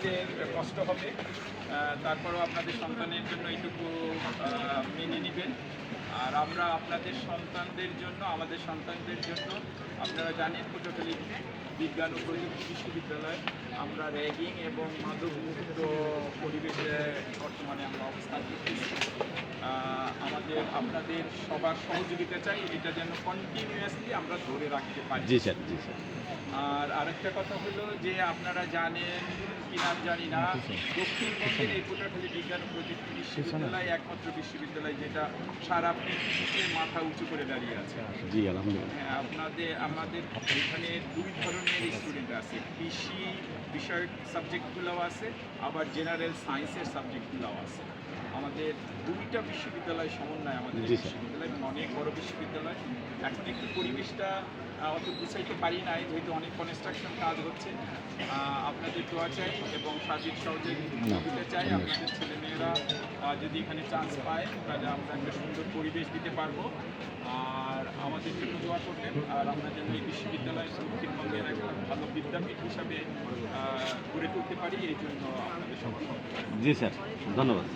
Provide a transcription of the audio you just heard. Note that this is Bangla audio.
বুঝতে কষ্ট হবে তারপরেও আপনাদের সন্তানের জন্য এইটুকু মেনে নেবেন। আর আমরা আপনাদের সন্তানদের জন্য, আমাদের সন্তানদের জন্য, আপনারা জানেন পটুয়াখালী বিজ্ঞান ও প্রযুক্তি বিশ্ববিদ্যালয়, আমরা র্যাগিং এবং মাদকমুক্ত পরিবেশে বর্তমানে আমরা অবস্থান করতেছি। আপনাদের সবার সহযোগিতা চাই এটা যেন কন্টিনিউয়াসলি আমরা ধরে রাখতে পারি। জি স্যার জি স্যার। আর আরেকটা কথা হলো যে আপনারা জানেন কি নাম জানি না দক্ষিণবঙ্গের এই পটুয়াখালী বিজ্ঞান প্রযুক্তি বিশ্ববিদ্যালয় একমাত্র বিশ্ববিদ্যালয় যেটা সারা পৃথিবীতে মাথা উঁচু করে দাঁড়িয়ে আছে। জি আলহামদুলিল্লাহ। হ্যাঁ, আপনাদের আমাদের এখানে দুই ধরনের স্টুডেন্ট আছে। কৃষি বিষয়ক সাবজেক্টগুলোও আছে আবার জেনারেল সায়েন্সের সাবজেক্টগুলোও আছে। আমাদের দুইটা বিশ্ববিদ্যালয় সমন্বয় আমাদের। বিশ্ববিদ্যালয় এবং অনেক বড় বিশ্ববিদ্যালয়। এখন একটু পরিবেশটা অত গুছাইতে পারি নাই যেহেতু অনেক কনস্ট্রাকশন কাজ হচ্ছে। আপনাদের দোয়া চাই এবং সার্বিক সহযোগিতা চাই। আপনাদের ছেলেমেয়েরা যদি এখানে চান্স পায় তাহলে আমরা একটা সুন্দর পরিবেশ দিতে পারব। আর আমাদের জন্য দোয়া করবেন। আর আমরা যেন এই বিশ্ববিদ্যালয় দক্ষিণবঙ্গের একটা ভালো বিদ্যাপীঠ হিসাবে গড়ে তুলতে পারি এই জন্য আপনাদের সবার জি স্যার ধন্যবাদ।